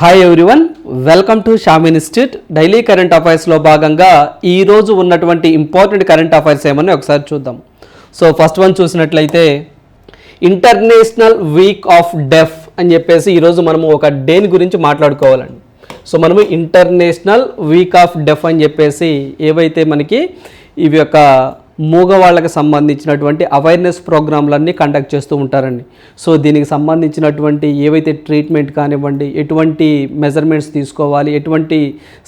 Hi everyone welcome to Sham institute daily current అఫైర్స్లో భాగంగా ఈరోజు ఉన్నటువంటి ఇంపార్టెంట్ కరెంట్ అఫైర్స్ ఏమని ఒకసారి చూద్దాం. సో ఫస్ట్ వన్ చూసినట్లయితే ఇంటర్నేషనల్ వీక్ ఆఫ్ డెఫ్ అని చెప్పేసి ఈరోజు మనము ఒక డేని గురించి మాట్లాడుకోవాలండి. సో మనము ఇంటర్నేషనల్ వీక్ ఆఫ్ డెఫ్ అని చెప్పేసి ఏవైతే మనకి ఇవి యొక్క మూగవాళ్ళకి సంబంధించినటువంటి అవేర్నెస్ ప్రోగ్రాంలన్నీ కండక్ట్ చేస్తూ ఉంటారండి. సో దీనికి సంబంధించినటువంటి ఏవైతే ట్రీట్మెంట్ కానివ్వండి ఎటువంటి మెజర్మెంట్స్ తీసుకోవాలి ఎటువంటి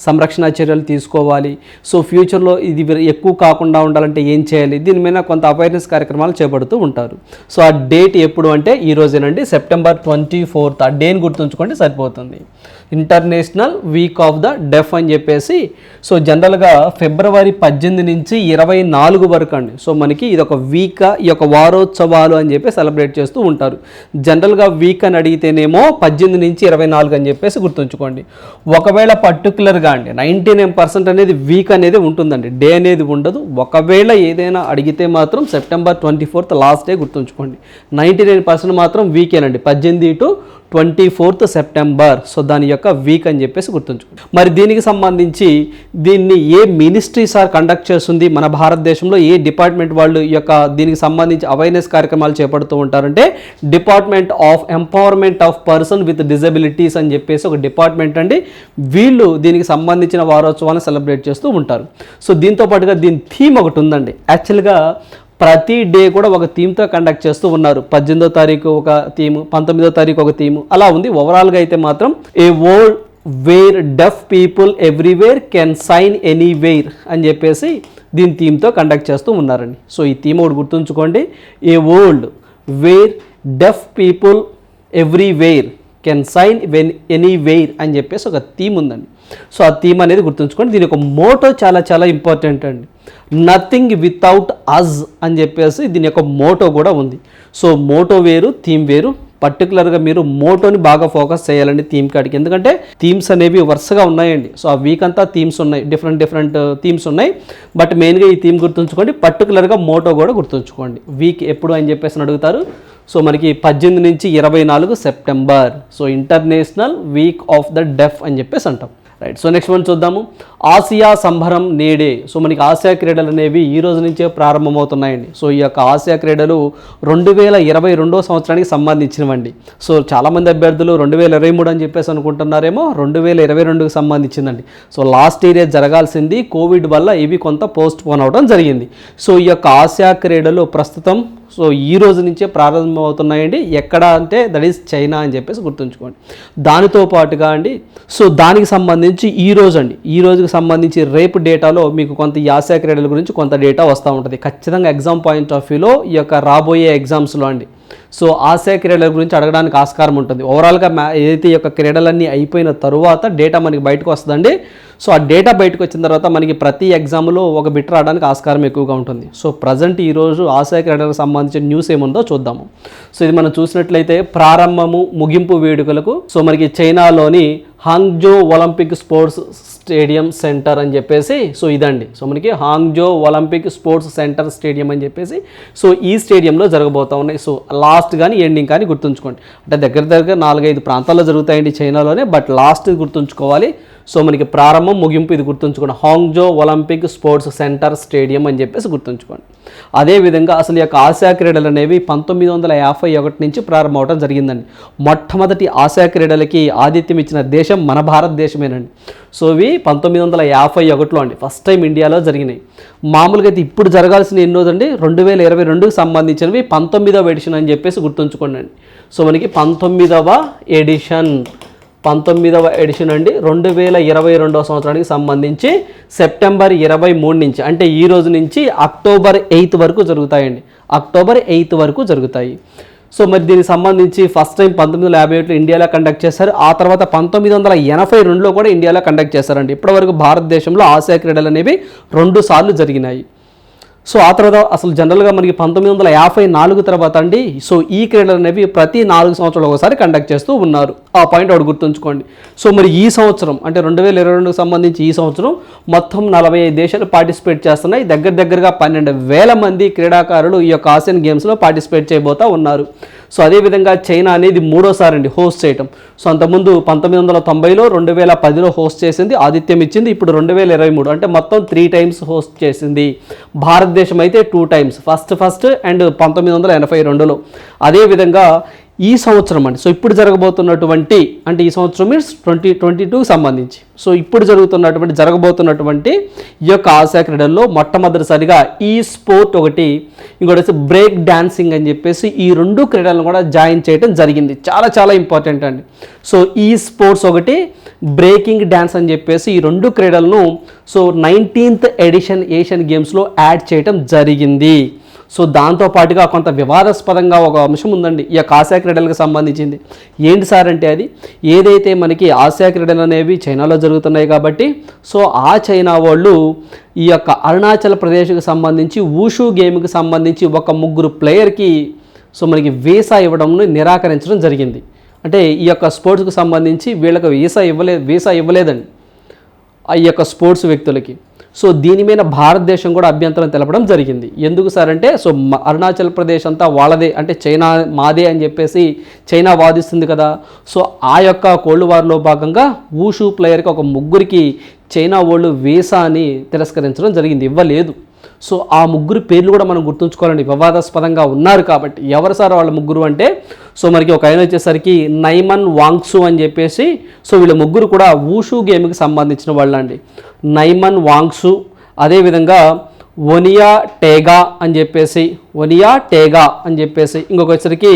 సంరక్షణ చర్యలు తీసుకోవాలి సో ఫ్యూచర్లో ఇది ఎక్కువ కాకుండా ఉండాలంటే ఏం చేయాలి దీని మీద కొంత అవేర్నెస్ కార్యక్రమాలు చేపడుతూ ఉంటారు. సో ఆ డేట్ ఎప్పుడు అంటే ఈరోజేనండి సెప్టెంబర్ ట్వంటీ ఫోర్త్ ఆ డేని గుర్తుంచుకోండి సరిపోతుంది. International week of the deaf అని చెప్పేసి సో జనరల్గా ఫిబ్రవరి పద్దెనిమిది నుంచి ఇరవై నాలుగు వరకు అండి. సో మనకి ఇది ఒక వీక్ ఈ యొక్క వారోత్సవాలు అని చెప్పి సెలబ్రేట్ చేస్తూ ఉంటారు. జనరల్గా వీక్ అని అడిగితేనేమో పద్దెనిమిది నుంచి ఇరవై నాలుగు అని చెప్పేసి గుర్తుంచుకోండి. ఒకవేళ పర్టికులర్గా అండి నైంటీ నైన్ పర్సెంట్ అనేది వీక్ అనేది ఉంటుందండి. డే అనేది ఉండదు. ఒకవేళ ఏదైనా అడిగితే మాత్రం September twenty fourth last day గుర్తుంచుకోండి. నైంటీ నైన్ పర్సెంట్ మాత్రం వీకేనండి. పద్దెనిమిది to twenty fourth September. So దాని యొక్క వీక్ అని చెప్పేసి గుర్తుంచుకోండి. మరి దీనికి సంబంధించి దీన్ని ఏ మినిస్ట్రీ సార్ కండక్ట్ చేస్తుంది? మన భారతదేశంలో ఏ డిపార్ట్మెంట్ వాళ్ళు యొక్క దీనికి సంబంధించి అవేర్నెస్ కార్యక్రమాలు చేపడుతూ ఉంటారంటే department of empowerment of person with disabilities అని చెప్పేసి ఒక డిపార్ట్మెంట్ అండి. వీళ్ళు దీనికి సంబంధించిన వారోత్సవాలను సెలబ్రేట్ చేస్తూ ఉంటారు. సో దీంతో పాటుగా దీని థీమ్ ఒకటి ఉందండి. యాక్చువల్గా ప్రతి డే కూడా ఒక థీమ్తో కండక్ట్ చేస్తూ ఉన్నారు. పద్దెనిమిదో తారీఖు ఒక థీము పంతొమ్మిదో తారీఖు ఒక థీము అలా ఉంది. ఓవరాల్గా అయితే మాత్రం a world where deaf people everywhere can sign anywhere అని చెప్పేసి దీని థీమ్తో కండక్ట్ చేస్తూ ఉన్నారండి. సో ఈ థీమ్ ఒకటి గుర్తుంచుకోండి. A world where deaf people everywhere can sign when anywhere అని చెప్పేసి ఒక థీమ్ ఉందండి. సో ఆ థీమ్ అనేది గుర్తుంచుకోండి. దీని యొక్క మోటో చాలా చాలా ఇంపార్టెంట్ అండి. నథింగ్ వితౌట్ అజ్ అని చెప్పేసి దీని యొక్క మోటో కూడా ఉంది. సో మోటో వేరు థీమ్ వేరు. పర్టికులర్గా మీరు మోటోని బాగా ఫోకస్ చేయాలండి థీమ్ కాడికి. ఎందుకంటే థీమ్స్ అనేవి వరుసగా ఉన్నాయండి. సో ఆ వీక్ అంతా థీమ్స్ ఉన్నాయి. డిఫరెంట్ డిఫరెంట్ uh, థీమ్స్ ఉన్నాయి. బట్ మెయిన్గా ఈ థీమ్ గుర్తుంచుకోండి. పర్టికులర్గా మోటో కూడా గుర్తుంచుకోండి. వీక్ ఎప్పుడు అని చెప్పేసి అడుగుతారు. సో మనకి పద్దెనిమిది నుంచి ఇరవై నాలుగు September. So international week of the deaf అని చెప్పేసి అంటాం. రైట్ సో నెక్స్ట్ వన్ చూద్దాము. ఆసియా సంబరం నేడే. సో మనకి ఆసియా క్రీడలు అనేవి ఈ రోజు నుంచే ప్రారంభమవుతున్నాయండి. సో ఈ యొక్క ఆసియా క్రీడలు రెండు వేల ఇరవై రెండో సంవత్సరానికి సంబంధించినవండి. సో చాలామంది అభ్యర్థులు రెండు వేల ఇరవై మూడు అని చెప్పేసి అనుకుంటున్నారేమో రెండు వేల ఇరవై రెండుకి సంబంధించిందండి. సో లాస్ట్ ఇయర్ జరగాల్సింది కోవిడ్ వల్ల ఇవి కొంత పోస్ట్ పోన్ అవడం జరిగింది. సో ఈ యొక్క ఆసియా క్రీడలు ప్రస్తుతం సో ఈ రోజు నుంచే ప్రారంభమవుతున్నాయండి. ఎక్కడ అంటే దట్ ఈస్ చైనా అని చెప్పేసి గుర్తుంచుకోండి. దానితో పాటుగా అండి సో దానికి సంబంధించి ఈ రోజు అండి ఈ రోజుకి సంబంధించి రేపు డేటాలో మీకు కొంత ఈ క్రీడల గురించి కొంత డేటా వస్తూ ఉంటుంది. ఖచ్చితంగా ఎగ్జామ్ పాయింట్ ఆఫ్ వ్యూలో ఈ యొక్క రాబోయే ఎగ్జామ్స్లో అండి. సో ఆసియా క్రీడల గురించి అడగడానికి ఆస్కారం ఉంటుంది. ఓవరాల్గా మ్యా ఏదైతే ఈ యొక్క క్రీడలన్నీ అయిపోయిన తరువాత డేటా మనకి బయటకు వస్తుందండి. సో ఆ డేటా బయటకు వచ్చిన తర్వాత మనకి ప్రతి ఎగ్జామ్లో ఒక బిట్ రావడానికి ఆస్కారం ఎక్కువగా ఉంటుంది. సో ప్రజెంట్ ఈరోజు ఆసియా క్రీడలకు సంబంధించిన న్యూస్ ఏముందో చూద్దాము. సో ఇది మనం చూసినట్లయితే ప్రారంభము ముగింపు వేడుకలకు సో మనకి చైనాలోని Hangzhou Olympic sports stadium centre అని చెప్పేసి సో ఇదండి. సో మనకి Hangzhou Olympic sports centre stadium అని చెప్పేసి సో ఈ స్టేడియంలో జరగబోతూ ఉన్నాయి. సో లాస్ట్ కానీ ఎండింగ్ కానీ గుర్తుంచుకోండి. అంటే దగ్గర దగ్గర నాలుగైదు ప్రాంతాల్లో జరుగుతాయండి చైనాలోనే బట్ లాస్ట్ గుర్తుంచుకోవాలి. సో మనకి ప్రారంభం ముగింపు ఇది గుర్తుంచుకోండి. Hangzhou Olympic sports centre stadium అని చెప్పేసి గుర్తుంచుకోండి. అదేవిధంగా అసలు ఈ యొక్క ఆసియా క్రీడలు అనేవి పంతొమ్మిది వందల యాభై ఒకటి నుంచి ప్రారంభం అవడం జరిగిందండి. మొట్టమొదటి ఆసియా క్రీడలకి ఆతిథ్యం ఇచ్చిన దేశం మన భారతదేశమేనండి. సో ఇవి పంతొమ్మిది వందల యాభై ఒకటిలో అండి ఫస్ట్ టైం ఇండియాలో జరిగినాయి. మామూలుగా అయితే ఇప్పుడు జరగాల్సిన ఎన్నోదండి రెండు వేల ఇరవై రెండుకి సంబంధించినవి పంతొమ్మిదవ ఎడిషన్ అని చెప్పేసి గుర్తుంచుకోండి. అండి సో మనకి పంతొమ్మిదవ ఎడిషన్ పంతొమ్మిదవ ఎడిషన్ అండి. రెండు వేల ఇరవై రెండవ సంవత్సరానికి సంబంధించి సెప్టెంబర్ ఇరవై మూడు నుంచి అంటే ఈ రోజు నుంచి అక్టోబర్ ఎయిత్ వరకు జరుగుతాయండి. అక్టోబర్ ఎయిత్ వరకు జరుగుతాయి. సో మరి దీనికి సంబంధించి ఫస్ట్ టైం పంతొమ్మిది వందల యాభై ఒకటిలో ఇండియాలో కండక్ట్ చేశారు. ఆ తర్వాత పంతొమ్మిది వందల ఎనభై రెండులో కూడా ఇండియాలో కండక్ట్ చేశారండి. ఇప్పటివరకు భారతదేశంలో ఆసియా క్రీడలు అనేవి రెండు సార్లు జరిగినాయి. సో ఆ తర్వాత అసలు జనరల్గా మనకి పంతొమ్మిది వందల యాభై నాలుగు తర్వాత అండి సో ఈ క్రీడలు అనేవి ప్రతి నాలుగు సంవత్సరాలు ఒకసారి కండక్ట్ చేస్తూ ఉన్నారు. ఆ పాయింట్ ఒకటి గుర్తుంచుకోండి. సో మరి ఈ సంవత్సరం అంటే రెండు వేల ఇరవై రెండుకు సంబంధించి ఈ సంవత్సరం మొత్తం నలభై ఐదు దేశాలు పార్టిసిపేట్ చేస్తున్నాయి. దగ్గర దగ్గరగా పన్నెండు వేల మంది క్రీడాకారులు ఈ యొక్క ఆసియన్ గేమ్స్లో పార్టిసిపేట్ చేయబోతా ఉన్నారు. సో అదేవిధంగా చైనా అనేది మూడోసారి అండి హోస్ట్ చేయటం. సో అంతకుముందు పంతొమ్మిది వందల తొంభైలో రెండు వేల పదిలో హోస్ట్ చేసింది ఆతిథ్యం ఇచ్చింది ఇప్పుడు రెండు వేల ఇరవై మూడు. అంటే మొత్తం త్రీ టైమ్స్ హోస్ట్ చేసింది. భారతదేశం అయితే two times first first and పంతొమ్మిది వందల ఎనభై రెండులో. అదేవిధంగా ఈ సంవత్సరం అండి. సో ఇప్పుడు జరగబోతున్నటువంటి అంటే ఈ సంవత్సరం మీన్స్ ట్వంటీ ట్వంటీ టూకి సంబంధించి. సో ఇప్పుడు జరుగుతున్నటువంటి జరగబోతున్నటువంటి ఈ యొక్క ఆసియా క్రీడల్లో మొట్టమొదటిసారిగా ఈ స్పోర్ట్ ఒకటి ఇంకోటి వచ్చి బ్రేక్ డాన్సింగ్ అని చెప్పేసి ఈ రెండు క్రీడలను కూడా జాయిన్ చేయడం జరిగింది. చాలా చాలా ఇంపార్టెంట్ అండి. సో ఈ స్పోర్ట్స్ ఒకటి బ్రేకింగ్ డ్యాన్స్ అని చెప్పేసి ఈ రెండు క్రీడలను సో నైన్టీన్త్ ఎడిషన్ ఏషియన్ గేమ్స్లో యాడ్ చేయడం జరిగింది. సో దాంతో పాటుగా కొంత వివాదాస్పదంగా ఒక అంశం ఉందండి. ఈ యొక్క ఆసియా క్రీడలకు సంబంధించింది. ఏంటి సార్ అంటే అది? ఏదైతే మనకి ఆసియా క్రీడలు అనేవి చైనాలో జరుగుతున్నాయి కాబట్టి సో ఆ చైనా వాళ్ళు ఈ యొక్క అరుణాచల్ ప్రదేశ్కి సంబంధించి ఊషు గేమ్కి సంబంధించి ఒక ముగ్గురు ప్లేయర్కి సో మనకి వీసా ఇవ్వడంను నిరాకరించడం జరిగింది. అంటే ఈ యొక్క స్పోర్ట్స్కి సంబంధించి వీళ్ళకి వీసా ఇవ్వలేదు వీసా ఇవ్వలేదండి. ఆ యొక్క స్పోర్ట్స్ వ్యక్తులకి. సో దీని మీద భారతదేశం కూడా అభ్యంతరం తెలపడం జరిగింది. ఎందుకు సార్ అంటే సో అరుణాచల్ ప్రదేశ్ అంతా వాళ్ళదే అంటే చైనా మాదే అని చెప్పేసి చైనా వాదిస్తుంది కదా. సో ఆ యొక్క కోల్డ్ వార్లో భాగంగా ఊషు ప్లేయర్కి ఒక ముగ్గురికి చైనా వాళ్ళు వీసాని తిరస్కరించడం జరిగింది. ఇవ్వలేదు. సో ఆ ముగ్గురు పేర్లు కూడా మనం గుర్తుంచుకోవాలండి. వివాదాస్పదంగా ఉన్నారు కాబట్టి ఎవరు సార్ వాళ్ళ ముగ్గురు అంటే? సో మనకి ఒక ఆయన వచ్చేసరికి నైమన్ వాంగ్సు అని చెప్పేసి సో వీళ్ళ ముగ్గురు కూడా వూషు గేమ్కి సంబంధించిన వాళ్ళండి. నైమన్ వాంగ్సు అదేవిధంగా ఒనియా టేగా అని చెప్పేసి ఒనియా టేగా అని చెప్పేసి ఇంకొకసరికి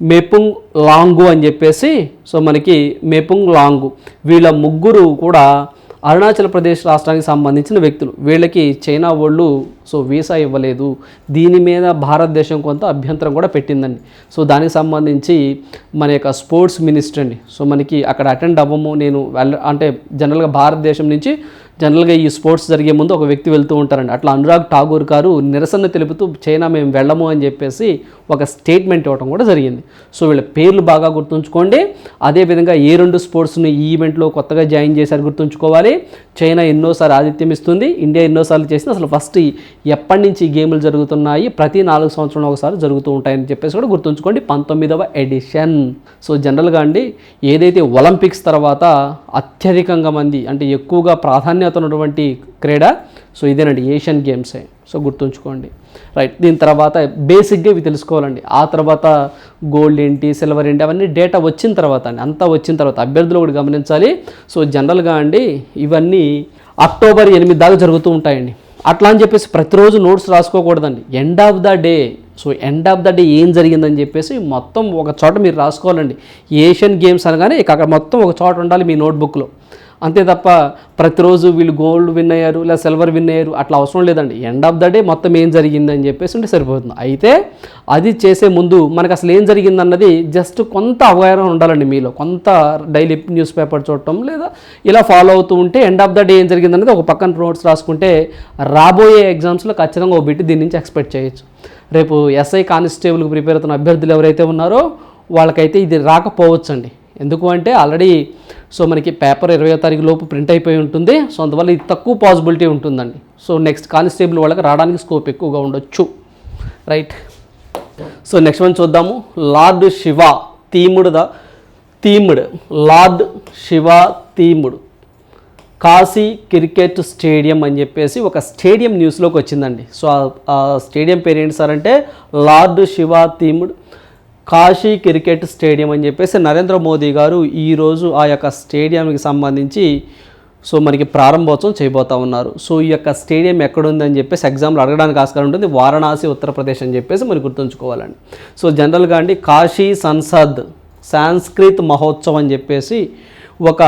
మెపుంగ్ లాంగు అని చెప్పేసి సో మనకి మెపుంగ్ లాంగు వీళ్ళ ముగ్గురు కూడా అరుణాచల్ ప్రదేశ్ రాష్ట్రానికి సంబంధించిన వ్యక్తులు. వీళ్ళకి చైనా వాళ్ళు సో వీసా ఇవ్వలేదు. దీని మీద భారతదేశం కొంత అభ్యంతరం కూడా పెట్టిందండి. సో దానికి సంబంధించి మన యొక్క స్పోర్ట్స్ మినిస్టర్ అండి. సో మనకి అక్కడ అటెండ్ అవ్వము. నేను వెళ్ళ అంటే జనరల్గా భారతదేశం నుంచి జనరల్గా ఈ స్పోర్ట్స్ జరిగే ముందు ఒక వ్యక్తి వెళ్తూ ఉంటారండి. అట్లా అనురాగ్ ఠాగూర్ గారు నిరసన తెలుపుతూ చైనా మేము వెళ్ళము అని చెప్పేసి ఒక స్టేట్మెంట్ ఇవ్వడం కూడా జరిగింది. సో వీళ్ళ పేర్లు బాగా గుర్తుంచుకోండి. అదేవిధంగా ఏ రెండు స్పోర్ట్స్ని ఈ ఈవెంట్లో కొత్తగా జాయిన్ చేశారు గుర్తుంచుకోవాలి. చైనా ఎన్నోసార్లు ఆతిథ్యం ఇస్తుంది. ఇండియా ఎన్నోసార్లు చేసింది. అసలు ఫస్ట్ ఎప్పటి నుంచి ఈ గేములు జరుగుతున్నాయి? ప్రతి నాలుగు సంవత్సరంలో ఒకసారి జరుగుతూ ఉంటాయని చెప్పేసి కూడా గుర్తుంచుకోండి. పంతొమ్మిదవ ఎడిషన్. సో జనరల్గా అండి ఏదైతే ఒలింపిక్స్ తర్వాత అత్యధికంగా మంది అంటే ఎక్కువగా ప్రాధాన్యత ఉన్నటువంటి క్రీడ సో ఇదేనండి ఏషియన్ గేమ్సే. సో గుర్తుంచుకోండి. రైట్ దీని తర్వాత బేసిక్గా ఇవి తెలుసుకోవాలండి. ఆ తర్వాత గోల్డ్ ఏంటి సిల్వర్ ఏంటి అవన్నీ డేటా వచ్చిన తర్వాత అండి అంతా వచ్చిన తర్వాత అభ్యర్థులు కూడా గమనించాలి. సో జనరల్గా అండి ఇవన్నీ అక్టోబర్ ఎనిమిది దాకా జరుగుతూ ఉంటాయండి. అట్లా అని చెప్పేసి ప్రతిరోజు notes రాసుకోకూడదండి. End of the day so end of the day ఏం జరిగిందని చెప్పేసి మొత్తం ఒక చోట మీరు రాసుకోవాలండి. ఏషియన్ గేమ్స్ అనగానే ఇక అక్కడ మొత్తం ఒక చోట ఉండాలి మీ నోట్బుక్లో అంతే తప్ప ప్రతిరోజు వీళ్ళు గోల్డ్ విన్ అయ్యారు లేదా సిల్వర్ విన్ అయ్యారు అట్లా అవసరం లేదండి. ఎండ్ ఆఫ్ ద డే మొత్తం ఏం జరిగిందని చెప్పేసి ఉంటే సరిపోతుంది. అయితే అది చేసే ముందు మనకు అసలు ఏం జరిగిందన్నది జస్ట్ కొంత అవగాహన ఉండాలండి మీలో. కొంత డైలీ న్యూస్ పేపర్ చూడటం లేదా ఇలా ఫాలో అవుతూ ఉంటే ఎండ్ ఆఫ్ ద డే ఏం జరిగిందన్నది ఒక పక్కన నోట్స్ రాసుకుంటే రాబోయే ఎగ్జామ్స్లో ఖచ్చితంగా ఓ బిట్ దీని నుంచి ఎక్స్పెక్ట్ చేయొచ్చు. రేపు ఎస్ఐ కానిస్టేబుల్కి ప్రిపేర్ అవుతున్న అభ్యర్థులు ఎవరైతే ఉన్నారో వాళ్ళకైతే ఇది రాకపోవచ్చండి. ఎందుకు అంటే ఆల్రెడీ సో మనకి పేపర్ ఇరవై తారీఖు లోపు ప్రింట్ అయిపోయి ఉంటుంది. సో అందువల్ల ఇది తక్కువ పాసిబిలిటీ ఉంటుందండి. సో నెక్స్ట్ కానిస్టేబుల్ వాళ్ళకి రావడానికి స్కోప్ ఎక్కువగా ఉండొచ్చు. రైట్ సో నెక్స్ట్ వన్ చూద్దాము. Lord Shiva themed the themed Lord Shiva themed Kashi cricket stadium అని చెప్పేసి ఒక స్టేడియం న్యూస్లోకి వచ్చిందండి. సో ఆ- స్టేడియం పేరు ఏంటి సార్ అంటే Lord Shiva themed Kashi cricket stadium అని చెప్పేసి నరేంద్ర మోదీ గారు ఈరోజు ఆ యొక్క స్టేడియంకి సంబంధించి సో మనకి ప్రారంభోత్సవం చేయబోతా ఉన్నారు. సో ఈ యొక్క స్టేడియం ఎక్కడుందని చెప్పేసి ఎగ్జామ్లు అడగడానికి ఆస్కారం ఉంటుంది. వారణాసి ఉత్తరప్రదేశ్ అని చెప్పేసి మరి గుర్తుంచుకోవాలండి. సో జనరల్గా అండి కాశీ సంసద్ సాంస్కృత్ మహోత్సవం అని చెప్పేసి ఒక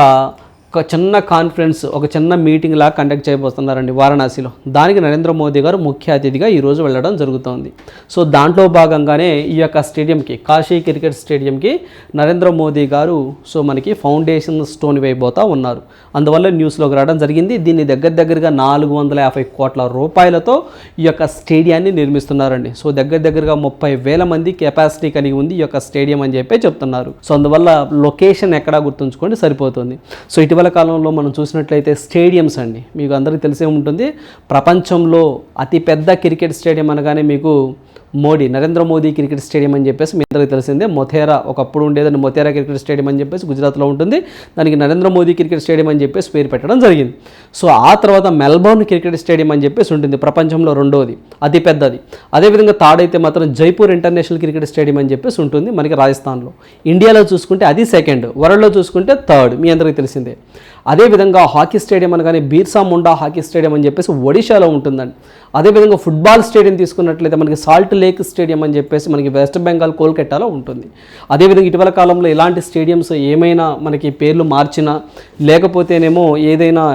ఒక చిన్న కాన్ఫరెన్స్ ఒక చిన్న మీటింగ్ లా కండక్ట్ చేయబోతున్నారండి వారణాసిలో. దానికి నరేంద్ర మోదీ గారు ముఖ్య అతిథిగా ఈరోజు వెళ్ళడం జరుగుతోంది. సో దాంట్లో భాగంగానే ఈ యొక్క స్టేడియంకి కాశీ క్రికెట్ స్టేడియంకి నరేంద్ర మోదీ గారు సో మనకి ఫౌండేషన్ స్టోన్ వేయబోతా ఉన్నారు. అందువల్ల న్యూస్లోకి రావడం జరిగింది. దీన్ని దగ్గర దగ్గరగా నాలుగు వందల యాభై కోట్ల రూపాయలతో ఈ యొక్క స్టేడియాన్ని నిర్మిస్తున్నారండి. సో దగ్గర దగ్గరగా ముప్పై వేల మంది కెపాసిటీ కలిగి ఉంది ఈ యొక్క స్టేడియం అని చెప్పి చెప్తున్నారు. సో అందువల్ల లొకేషన్ ఎక్కడా గుర్తుంచుకోండి సరిపోతుంది. సో ఇటీవల కాలంలో మనం చూసినట్లయితే స్టేడియంస్ అండి. మీకు అందరికీ తెలిసే ఉంటుంది. ప్రపంచంలో అతిపెద్ద క్రికెట్ స్టేడియం అనగానే మీకు మోడీ నరేంద్ర మోదీ క్రికెట్ స్టేడియం అని చెప్పేసి మీ అందరికీ తెలిసిందే. మొథేరా ఒకప్పుడు ఉండేదని మొథేరా క్రికెట్ స్టేడియం అని చెప్పేసి గుజరాత్లో ఉంటుంది. దానికి నరేంద్ర మోదీ క్రికెట్ స్టేడియం అని చెప్పేసి పేరు పెట్టడం జరిగింది. సో ఆ తర్వాత మెల్బోర్న్ క్రికెట్ స్టేడియం అని చెప్పేసి ఉంటుంది. ప్రపంచంలో రెండోది అతి పెద్దది అదేవిధంగా తాడైతే మాత్రం జైపూర్ ఇంటర్నేషనల్ క్రికెట్ స్టేడియం అని చెప్పేసి ఉంటుంది మనకి రాజస్థాన్లో. ఇండియాలో చూసుకుంటే అది సెకండ్ వరల్డ్లో చూసుకుంటే థర్డ్. మీ అందరికీ తెలిసిందే. అదేవిధంగా హాకీ స్టేడియం అనగానే బీర్సా ముండా హాకీ స్టేడియం అని చెప్పేసి ఒడిశాలో ఉంటుందండి. అదేవిధంగా ఫుట్బాల్ స్టేడియం తీసుకున్నట్లయితే మనకి సాల్ట్ లేక్ స్టేడియం అని చెప్పేసి మనకి వెస్ట్ బెంగాల్ కోల్కట్టాలో ఉంటుంది. అదేవిధంగా ఇటీవల కాలంలో ఇలాంటి స్టేడియంస్ ఏమైనా మనకి పేర్లు మార్చినా లేకపోతేనేమో ఏదైనా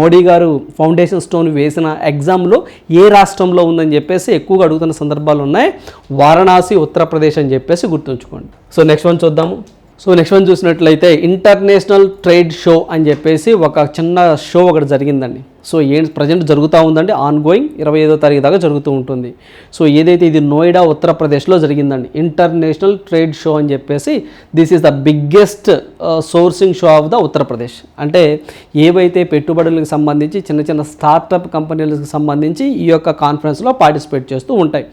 మోడీ గారు ఫౌండేషన్ స్టోన్ వేసిన ఎగ్జామ్లో ఏ రాష్ట్రంలో ఉందని చెప్పేసి ఎక్కువగా అడుగుతున్న సందర్భాలు ఉన్నాయి. వారణాసి ఉత్తరప్రదేశ్ అని చెప్పేసి గుర్తుంచుకోండి. సో నెక్స్ట్ వన్ చూద్దాము. సో నెక్స్ట్ వన్ చూసినట్లయితే ఇంటర్నేషనల్ ట్రేడ్ షో అని చెప్పేసి ఒక చిన్న షో ఒకటి జరిగిందండి. సో ఏంటి ప్రజెంట్ జరుగుతూ ఉందండి ఆన్ గోయింగ్ ఇరవై ఐదో తారీఖు దాకా జరుగుతూ ఉంటుంది. సో ఏదైతే ఇది నోయిడా ఉత్తరప్రదేశ్లో జరిగిందండి ఇంటర్నేషనల్ ట్రేడ్ షో అని చెప్పేసి this is the biggest sourcing show of the Uttar Pradesh అంటే ఏవైతే పెట్టుబడులకు సంబంధించి చిన్న చిన్న స్టార్టప్ కంపెనీలకు సంబంధించి ఈ యొక్క కాన్ఫరెన్స్లో పార్టిసిపేట్ చేస్తూ ఉంటాయి.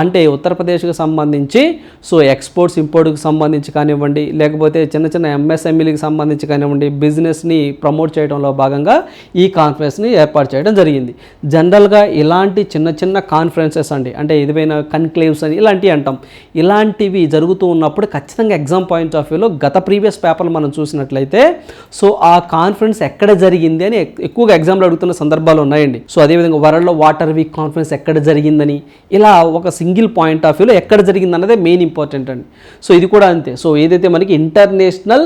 అంటే ఉత్తరప్రదేశ్కి సంబంధించి సో ఎక్స్పోర్ట్స్ ఇంపోర్ట్కి సంబంధించి కానివ్వండి లేకపోతే చిన్న చిన్న ఎంఎస్ఎంఈలకు సంబంధించి కానివ్వండి బిజినెస్ని ప్రమోట్ చేయడంలో భాగంగా ఈ కాన్ఫరెన్స్ని ఏర్పాటు చేయడం జరిగింది. జనరల్గా ఇలాంటి చిన్న చిన్న కాన్ఫరెన్సెస్ అండి అంటే ఏదైనా కన్క్లేవ్స్ అని ఇలాంటివి అంటాం. ఇలాంటివి జరుగుతూ ఉన్నప్పుడు ఖచ్చితంగా ఎగ్జామ్ పాయింట్ ఆఫ్ వ్యూలో గత ప్రీవియస్ పేపర్లు మనం చూసినట్లయితే సో ఆ కాన్ఫరెన్స్ ఎక్కడ జరిగింది అని ఎక్కువగా ఎగ్జామ్లు అడుగుతున్న సందర్భాలు ఉన్నాయండి. సో అదేవిధంగా వరల్డ్లో వాటర్ వీక్ కాన్ఫరెన్స్ ఎక్కడ జరిగిందని ఇలా ఒక సింగిల్ పాయింట్ ఆఫ్ వ్యూలో ఎక్కడ జరిగింది అన్నదే మెయిన్ ఇంపార్టెంట్ అండి. సో ఇది కూడా అంతే. సో ఏదైతే మనకి international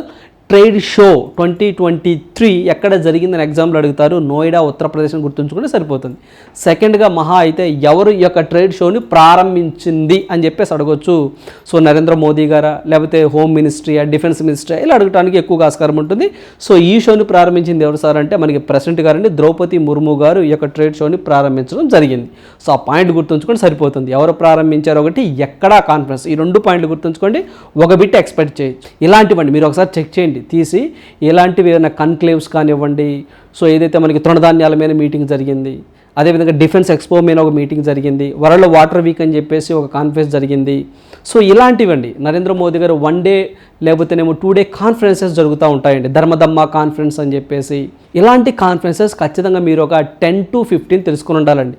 trade show twenty twenty three ఎక్కడ జరిగిందని ఎగ్జామ్లో అడుగుతారు. నోయిడా ఉత్తరప్రదేశ్ అని గుర్తుంచుకుంటే సరిపోతుంది. సెకండ్గా మహా అయితే ఎవరు ఈ యొక్క ట్రేడ్ షోని ప్రారంభించింది అని చెప్పేసి అడగొచ్చు. సో నరేంద్ర మోదీ గారా? లేకపోతే హోమ్ మినిస్ట్రీయా? డిఫెన్స్ మినిస్ట్రీ ఇలా అడగడానికి ఎక్కువగా ఆస్కారం ఉంటుంది. సో ఈ షోని ప్రారంభించింది ఎవరు సార్ అంటే మనకి ప్రెసిడెంట్ గారండి ద్రౌపది ముర్ము గారు ఈ యొక్క ట్రేడ్ షోని ప్రారంభించడం జరిగింది. సో ఆ పాయింట్ గుర్తుంచుకొని సరిపోతుంది. ఎవరు ప్రారంభించారు ఒకటి? ఎక్కడా కాన్ఫరెన్స్. ఈ రెండు పాయింట్లు గుర్తుంచుకోండి. ఒక బిట్ ఎక్స్పెక్ట్ చేయొచ్చు ఇలాంటివండి. మీరు ఒకసారి చెక్ చేయండి. తీసి ఇలాంటివి ఏదైనా కన్క్లేవ్స్ కానివ్వండి. సో ఏదైతే మనకి తృణధాన్యాల మీద మీటింగ్ జరిగింది అదేవిధంగా డిఫెన్స్ ఎక్స్పో మీద ఒక మీటింగ్ జరిగింది వరల్డ్ వాటర్ వీక్ అని చెప్పేసి ఒక కాన్ఫరెన్స్ జరిగింది. సో ఇలాంటివండి నరేంద్ర మోదీ గారు వన్ డే లేకపోతేనేమో టూ డే కాన్ఫరెన్సెస్ జరుగుతూ ఉంటాయండి. ధర్మదమ్మ కాన్ఫరెన్స్ అని చెప్పేసి. ఇలాంటి కాన్ఫరెన్సెస్ ఖచ్చితంగా మీరు ఒక టెన్ టు ఫిఫ్టీన్ తెలుసుకుని ఉండాలండి.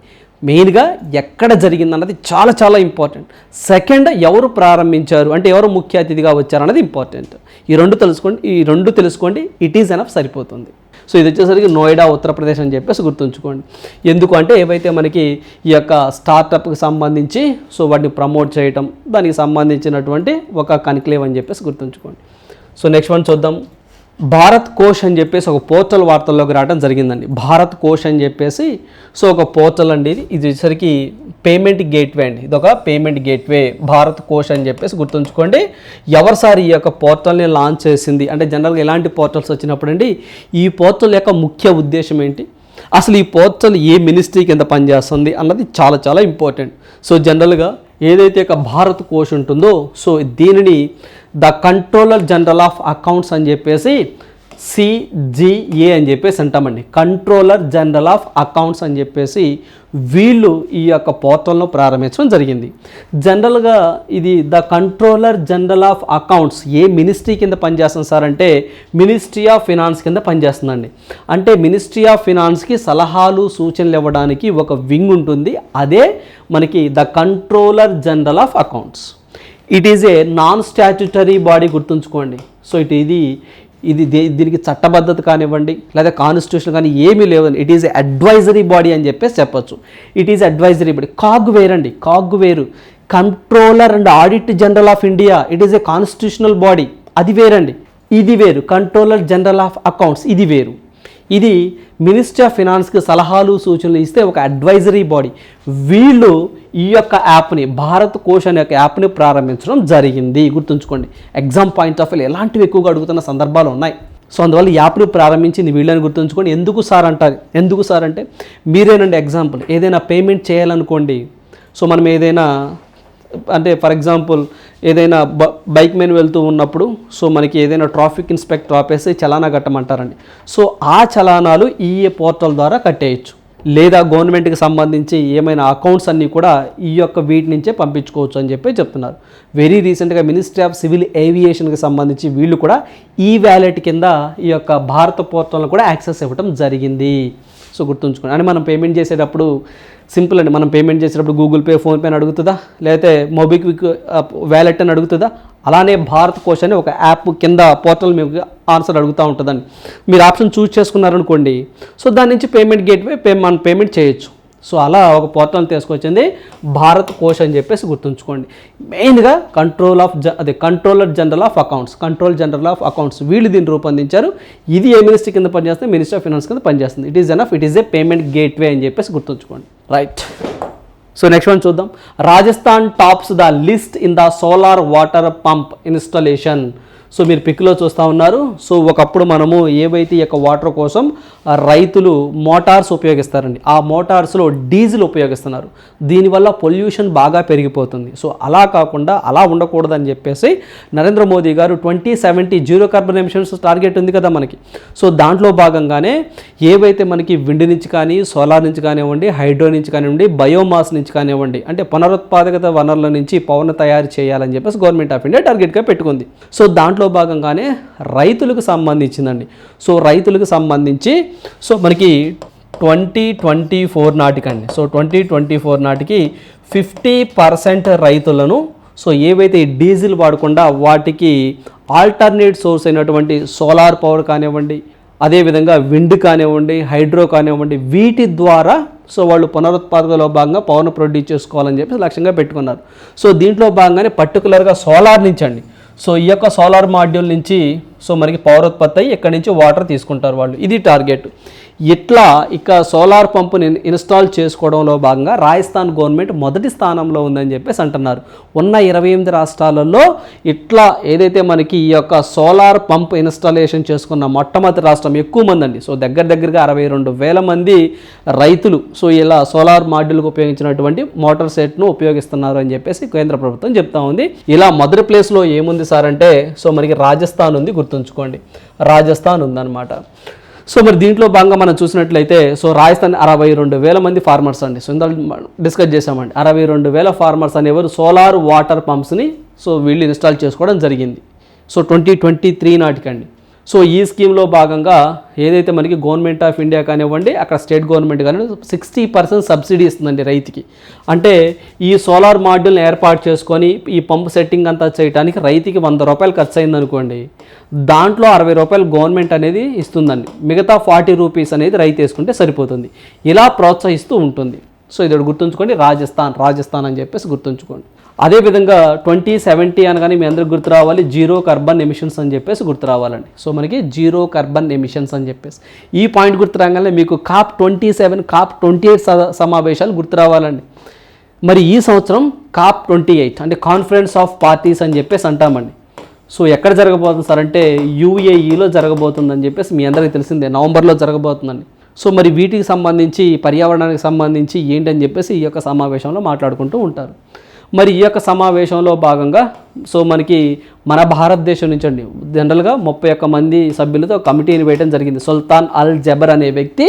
మెయిన్గా ఎక్కడ జరిగిందన్నది చాలా చాలా ఇంపార్టెంట్. సెకండ్ ఎవరు ప్రారంభించారు అంటే ఎవరు ముఖ్య అతిథిగా వచ్చారు అన్నది ఇంపార్టెంట్. ఈ రెండు తెలుసుకోండి ఈ రెండు తెలుసుకోండి ఇట్ ఈజ్ ఎనఫ్ సరిపోతుంది. సో ఇది వచ్చేసరికి నోయిడా ఉత్తరప్రదేశ్ అని చెప్పేసి గుర్తుంచుకోండి. ఎందుకు అంటే ఏవైతే మనకి ఈ యొక్క స్టార్టప్కి సంబంధించి సో వాటిని ప్రమోట్ చేయటం దానికి సంబంధించినటువంటి ఒక కన్క్లేవ్ అని చెప్పేసి గుర్తుంచుకోండి. సో నెక్స్ట్ వన్ చూద్దాం. భారత్ కోష్ అని చెప్పేసి ఒక పోర్టల్ వార్తల్లోకి రావడం జరిగిందండి. భారత్ కోష్ అని చెప్పేసి సో ఒక పోర్టల్ అండి ఇది. సరికి పేమెంట్ గేట్వే అండి. ఇది ఒక పేమెంట్ గేట్వే భారత్ కోష్ అని చెప్పేసి గుర్తుంచుకోండి. ఎవరు సార్ ఈ యొక్క పోర్టల్ని లాంచ్ చేసింది? అంటే జనరల్గా ఎలాంటి పోర్టల్స్ వచ్చినప్పుడు అండి ఈ పోర్టల్ యొక్క ముఖ్య ఉద్దేశం ఏంటి? అసలు ఈ పోర్టల్ ఏ మినిస్ట్రీ కింద పనిచేస్తుంది అన్నది చాలా చాలా ఇంపార్టెంట్. సో జనరల్గా ఏదైతే ఒక భారత్ కోష్ ఉంటుందో సో దీనిని the controller general of accounts అని చెప్పేసి సిజిఏ అని చెప్పేసి అంటామండి. కంట్రోలర్ జనరల్ ఆఫ్ అకౌంట్స్ అని చెప్పేసి వీళ్ళు ఈ యొక్క పోర్టల్ను ప్రారంభించడం జరిగింది. జనరల్గా ఇది the controller general of accounts a ministry కింద పనిచేస్తుంది సార్ అంటే మినిస్ట్రీ ఆఫ్ ఫినాన్స్ కింద పనిచేస్తుందండి. అంటే మినిస్ట్రీ ఆఫ్ ఫినాన్స్కి సలహాలు సూచనలు ఇవ్వడానికి ఒక వింగ్ ఉంటుంది. అదే మనకి the controller general of accounts. It is a non statutory body గుర్తుంచుకోండి. సో ఇట్ ఇది ఇది దే- దీనికి చట్టబద్ధత కానివ్వండి లేదా కాన్స్టిట్యూషన్ కానీ ఏమీ లేవండి ఇట్ ఈజ్ అడ్వైజరీ బాడీ అని చెప్పేసి చెప్పొచ్చు. It is advisory body CAG వేరండి కాగ్ వేరు. Controller and audit general of India it is a constitutional body అది వేరండి. ఇది వేరు. కంట్రోలర్ జనరల్ ఆఫ్ అకౌంట్స్ ఇది వేరు. ఇది మినిస్ట్రీ ఆఫ్ ఫినాన్స్కి సలహాలు సూచనలు ఇస్తే ఒక అడ్వైజరీ బాడీ వీళ్ళు ఈ యొక్క యాప్ని భారత్ కోష్ అనే యొక్క యాప్ని ప్రారంభించడం జరిగింది. గుర్తుంచుకోండి. ఎగ్జామ్ పాయింట్ ఆఫ్ వ్యూ ఎలాంటివి ఎక్కువగా అడుగుతున్న సందర్భాలు ఉన్నాయి. సో అందువల్ల యాప్ను యాప్ని ప్రారంభించింది వీళ్ళని గుర్తుంచుకోండి. ఎందుకు సార్ అంటారు? ఎందుకు సార్ అంటే మీరేనండి ఎగ్జాంపుల్ ఏదైనా పేమెంట్ చేయాలనుకోండి. సో మనం ఏదైనా అంటే ఫర్ ఎగ్జాంపుల్ ఏదైనా బైక్ మీద వెళ్తూ ఉన్నప్పుడు సో మనకి ఏదైనా ట్రాఫిక్ ఇన్స్పెక్టర్ ఆపేసి చలానా కట్టమంటారండి. సో ఆ చలానాలు ఈ పోర్టల్ ద్వారా కట్టేయచ్చు. లేదా గవర్నమెంట్కి సంబంధించి ఏమైనా అకౌంట్స్ అన్నీ కూడా ఈ యొక్క వీటి నుంచే పంపించుకోవచ్చు అని చెప్పి చెప్తున్నారు. వెరీ రీసెంట్గా మినిస్ట్రీ ఆఫ్ సివిల్ ఏవియేషన్కి సంబంధించి వీళ్ళు కూడా ఈ వ్యాలెట్ కింద ఈ యొక్క భారత పోర్టల్ను కూడా యాక్సెస్ ఇవ్వడం జరిగింది. సో గుర్తుంచుకోండి. అని మనం పేమెంట్ చేసేటప్పుడు సింపుల్ అండి. మనం పేమెంట్ చేసేటప్పుడు గూగుల్ పే ఫోన్పే అని అడుగుతుందా? లేకపోతే మొబిక్విక్ వ్యాలెట్ uh, అని అడుగుతుందా? అలానే భారత్ కోష్ అనే ఒక యాప్ కింద పోర్టల్ మీకు ఆన్సర్ అడుగుతూ ఉంటుందండి. మీరు ఆప్షన్ చూస్ చేసుకున్నారనుకోండి. సో దాని నుంచి పేమెంట్ గేట్వే పే మనం పేమెంట్ చేయొచ్చు. సో అలా ఒక పోర్టల్ తీసుకొచ్చింది భారత్ కోష్ అని చెప్పేసి గుర్తుంచుకోండి. మెయిన్గా కంట్రోల్ ఆఫ్ జ అదే controller general of accounts control general of accounts వీళ్ళు దీన్ని రూపొందించారు. ఇది ఏ మినిస్టర్ కింద పనిచేస్తుంది? మినిస్టర్ ఆఫ్ ఫినాన్స్ కింద పనిచేస్తుంది. It is enough it is a payment gateway అని చెప్పేసి గుర్తుంచుకోండి. రైట్ సో నెక్స్ట్ వన్ చూద్దాం. Rajasthan tops the list in the solar water pump installation so మీరు పిక్లో చూస్తూ ఉన్నారు. సో ఒకప్పుడు మనము ఏవైతే ఈ యొక్క వాటర్ కోసం రైతులు మోటార్స్ ఉపయోగిస్తారండి ఆ మోటార్స్లో డీజిల్ ఉపయోగిస్తున్నారు. దీనివల్ల పొల్యూషన్ బాగా పెరిగిపోతుంది. సో అలా కాకుండా అలా ఉండకూడదని చెప్పేసి నరేంద్ర మోదీ గారు twenty seventy zero carbon emissions target ఉంది కదా మనకి. సో దాంట్లో భాగంగానే ఏవైతే మనకి విండ్ నుంచి కానీ సోలార్ నుంచి కానివ్వండి హైడ్రో నుంచి కానివ్వండి బయోమాస్ నుంచి కానివ్వండి అంటే పునరుత్పాదకత వనరుల నుంచి పవన్ తయారు చేయాలని చెప్పేసి గవర్నమెంట్ ఆఫ్ ఇండియా టార్గెట్గా పెట్టుకుంది. సో దాంట్లో భాగంగానే రైతులకు సంబంధించిందండి. సో రైతులకు సంబంధించి సో మనకి ట్వంటీ ట్వంటీ ఫోర్ నాటికండి. సో ట్వంటీ ట్వంటీ ఫోర్ నాటికి ఫిఫ్టీ పర్సెంట్ రైతులను సో ఏవైతే డీజిల్ వాడకుండా వాటికి ఆల్టర్నేట్ సోర్స్ అయినటువంటి సోలార్ పవర్ కానివ్వండి అదేవిధంగా విండ్ కానివ్వండి హైడ్రో కానివ్వండి వీటి ద్వారా సో వాళ్ళు పునరుత్పాదకలో భాగంగా పవర్ను ప్రొడ్యూస్ చేసుకోవాలని చెప్పి లక్ష్యంగా పెట్టుకున్నారు. సో దీంట్లో భాగంగానే పర్టికులర్గా సోలార్ నుంచి అండి. సో ఈ యొక్క సోలార్ మాడ్యూల్ నుంచి సో మనకి పవర్ ఉత్పత్తి అయ్యి ఎక్కడి నుంచి వాటర్ తీసుకుంటారు వాళ్ళు. ఇది టార్గెట్ ఇట్లా ఇక సోలార్ పంపుని ఇన్స్టాల్ చేసుకోవడంలో భాగంగా రాజస్థాన్ గవర్నమెంట్ మొదటి స్థానంలో ఉందని చెప్పేసి అంటున్నారు. ఉన్న ఇరవై ఎనిమిది రాష్ట్రాలలో ఇట్లా ఏదైతే మనకి ఈ యొక్క సోలార్ పంప్ ఇన్స్టాలేషన్ చేసుకున్న మొట్టమొదటి రాష్ట్రం ఎక్కువ మంది అండి. సో దగ్గర దగ్గరగా అరవై రెండు వేల మంది రైతులు. సో ఇలా సోలార్ మాడ్యూల్కి ఉపయోగించినటువంటి మోటార్ సెట్ను ఉపయోగిస్తున్నారు అని చెప్పేసి కేంద్ర ప్రభుత్వం చెప్తా ఉంది. ఇలా మొదటి ప్లేస్లో ఏముంది సార్ అంటే సో మనకి రాజస్థాన్ ఉంది గుర్తుంచుకోండి. రాజస్థాన్ ఉందన్నమాట. సో మరి దీంట్లో భాగంగా మనం చూసినట్లయితే సో రాజస్థాన్ అరవై రెండు వేల మంది ఫార్మర్స్ అండి. సో ఇందాక డిస్కస్ చేసామండి అరవై రెండు వేల ఫార్మర్స్ అనేవారు సోలార్ వాటర్ పంప్స్ని సో వీళ్ళు ఇన్స్టాల్ చేసుకోవడం జరిగింది. సో ట్వంటీ ట్వంటీ త్రీ నాటికండి. సో ఈ స్కీమ్లో భాగంగా ఏదైతే మనకి గవర్నమెంట్ ఆఫ్ ఇండియా కానివ్వండి అక్కడ స్టేట్ గవర్నమెంట్ కానివ్వండి సిక్స్టీ పర్సెంట్ సబ్సిడీ ఇస్తుందండి రైతుకి. అంటే ఈ సోలార్ మాడ్యూల్ని ఏర్పాటు చేసుకొని ఈ పంప్ సెట్టింగ్ అంతా చేయడానికి రైతుకి వంద రూపాయలు ఖర్చు అయింది అనుకోండి దాంట్లో అరవై రూపాయలు గవర్నమెంట్ అనేది ఇస్తుందండి. మిగతా ఫార్టీ రూపీస్ అనేది రైతు వేసుకుంటే సరిపోతుంది. ఇలా ప్రోత్సహిస్తూ ఉంటుంది. సో ఇది ఒకటి గుర్తుంచుకోండి రాజస్థాన్ రాజస్థాన్ అని చెప్పేసి గుర్తుంచుకోండి. అదేవిధంగా ట్వంటీ సెవెంటీ అనగానే మీ అందరికి గుర్తు రావాలి జీరో కార్బన్ ఎమిషన్స్ అని చెప్పేసి గుర్తు రావాలండి. సో మనకి జీరో కార్బన్ ఎమిషన్స్ అని చెప్పేసి. ఈ పాయింట్ గుర్తు రాగానే మీకు COP twenty seven COP twenty eight సమావేశాలు గుర్తు రావాలండి. మరి ఈ సంవత్సరం కాప్ ట్వంటీ ఎయిట్ అంటే కాన్ఫరెన్స్ ఆఫ్ పార్టీస్ అని చెప్పేసి అంటామండి. సో ఎక్కడ జరగబోతుంది సార్ అంటే యూఏఈలో జరగబోతుందని చెప్పేసి మీ అందరికీ తెలిసిందే నవంబర్లో జరగబోతుందండి. సో మరి వీటికి సంబంధించి పర్యావరణానికి సంబంధించి ఏంటని చెప్పేసి ఈ యొక్క సమావేశంలో మాట్లాడుకుంటూ ఉంటారు. మరి ఈ యొక్క సమావేశంలో భాగంగా సో మనకి మన భారతదేశం నుంచి అండి జనరల్గా ముప్పై ఒక్క మంది సభ్యులతో కమిటీని వేయడం జరిగింది. సుల్తాన్ అల్ జబర్ అనే వ్యక్తి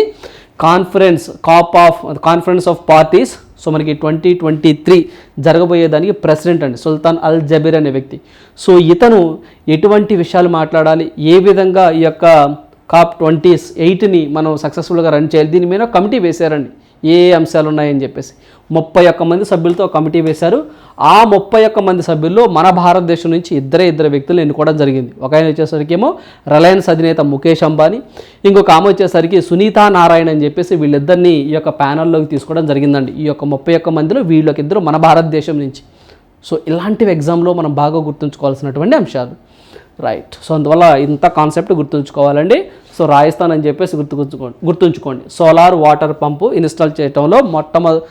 conference COP of conference of parties so మనకి ట్వంటీ ట్వంటీ త్రీ జరగబోయేదానికి ప్రెసిడెంట్ అండి సుల్తాన్ అల్ జబీర్ అనే వ్యక్తి. సో ఇతను ఎటువంటి విషయాలు మాట్లాడాలి ఏ విధంగా ఈ యొక్క కాప్ ట్వంటీస్ ఎయిట్ని మనం సక్సెస్ఫుల్గా రన్ చేయాలి దీని మీద కమిటీ వేశారండి. ఏ అంశాలు ఉన్నాయని చెప్పేసి. ముప్పై ఒక్క మంది సభ్యులతో కమిటీ వేశారు. ఆ ముప్పై ఒక్క మంది సభ్యుల్లో మన భారతదేశం నుంచి ఇద్దరే ఇద్దరు వ్యక్తులు ఎన్నుకోవడం జరిగింది. ఒక ఆయన వచ్చేసరికి ఏమో రిలయన్స్ అధినేత ముఖేష్ అంబానీ ఇంకొక ఆమె వచ్చేసరికి సునీతా నారాయణ అని చెప్పేసి వీళ్ళిద్దరిని ఈ యొక్క ప్యానల్లోకి తీసుకోవడం జరిగిందండి. ఈ యొక్క ముప్పై ఒక్క మందిలో వీళ్ళకి ఇద్దరు మన భారతదేశం నుంచి. సో ఇలాంటివి ఎగ్జామ్లో మనం బాగా గుర్తుంచుకోవాల్సినటువంటి అంశాలు. రైట్ సో అందువల్ల ఇంత కాన్సెప్ట్ గుర్తుంచుకోవాలండి. సో రాజస్థాన్ అని చెప్పేసి గుర్తుంచుకోండి గుర్తుంచుకోండి. సోలార్ వాటర్ పంపు ఇన్స్టాల్ చేయటంలో మొట్టమొదటి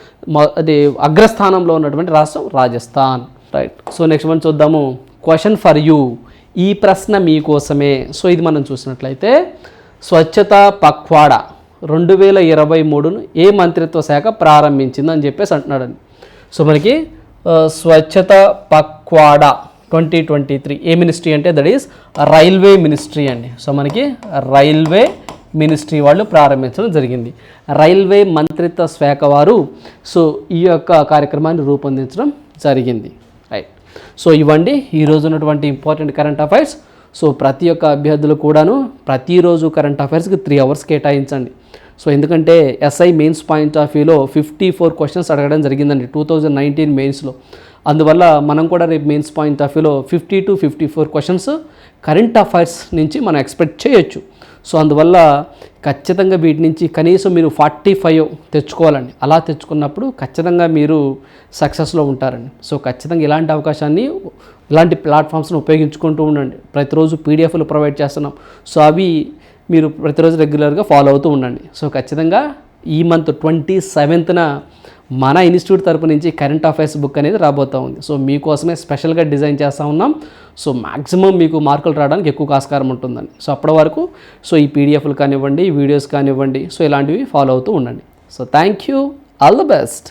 అది అగ్రస్థానంలో ఉన్నటువంటి రాష్ట్రం రాజస్థాన్. రైట్ సో నెక్స్ట్ మనం చూద్దాము. క్వశ్చన్ ఫర్ యూ ఈ ప్రశ్న మీకోసమే. సో ఇది మనం చూసినట్లయితే స్వచ్ఛత పక్వాడా రెండు వేల ఇరవై మూడును ఏ మంత్రిత్వ శాఖ ప్రారంభించిందని చెప్పేసి అంటున్నాడండి. సో మనకి Swachhata Pakhwada twenty twenty three. A ministry అంటే దట్ ఈస్ రైల్వే మినిస్ట్రీ అండి. సో మనకి రైల్వే మినిస్ట్రీ వాళ్ళు ప్రారంభించడం జరిగింది. రైల్వే మంత్రిత్వ శాఖ వారు సో ఈ యొక్క కార్యక్రమాన్ని రూపొందించడం జరిగింది. రైట్ సో ఇవ్వండి ఈరోజు ఉన్నటువంటి ఇంపార్టెంట్ కరెంట్ అఫైర్స్ సో ప్రతి ఒక్క అభ్యర్థులు కూడాను ప్రతిరోజు కరెంట్ అఫైర్స్కి త్రీ అవర్స్ కేటాయించండి. సో ఎందుకంటే ఎస్ఐ మెయిన్స్ పాయింట్ ఆఫ్ వ్యూలో ఫిఫ్టీ ఫోర్ క్వశ్చన్స్ అడగడం జరిగిందండి టూ థౌజండ్ నైన్టీన్ మెయిన్స్లో అందువల్ల మనం కూడా రేపు మెయిన్స్ పాయింట్ ఆఫ్ వ్యూలో fifty to fifty four questions current affairs నుంచి మనం ఎక్స్పెక్ట్ చేయొచ్చు. సో అందువల్ల ఖచ్చితంగా వీటి నుంచి కనీసం మీరు ఫార్టీ ఫైవ్ తెచ్చుకోవాలండి. అలా తెచ్చుకున్నప్పుడు ఖచ్చితంగా మీరు సక్సెస్లో ఉంటారండి. సో ఖచ్చితంగా ఇలాంటి అవకాశాన్ని ఇలాంటి ప్లాట్ఫామ్స్ని ఉపయోగించుకుంటూ ఉండండి. ప్రతిరోజు పీడిఎఫ్లు ప్రొవైడ్ చేస్తున్నాం. సో అవి మీరు ప్రతిరోజు రెగ్యులర్గా ఫాలో అవుతూ ఉండండి. సో ఖచ్చితంగా ఈ మంత్ ట్వంటీ సెవెంత్న మన ఇన్స్టిట్యూట్ తరపు నుంచి కరెంట్ అఫైర్స్ బుక్ అనేది రాబోతూ ఉంది. సో మీకోసమే స్పెషల్గా డిజైన్ చేస్తూ ఉన్నాం. సో మ్యాక్సిమం మీకు మార్కులు రావడానికి ఎక్కువ ఆస్కారం ఉంటుందండి. సో అప్పటి వరకు సో ఈ పీడిఎఫ్లు కానివ్వండి ఈ వీడియోస్ కానివ్వండి సో ఇలాంటివి ఫాలో అవుతూ ఉండండి. So thank you. All the best.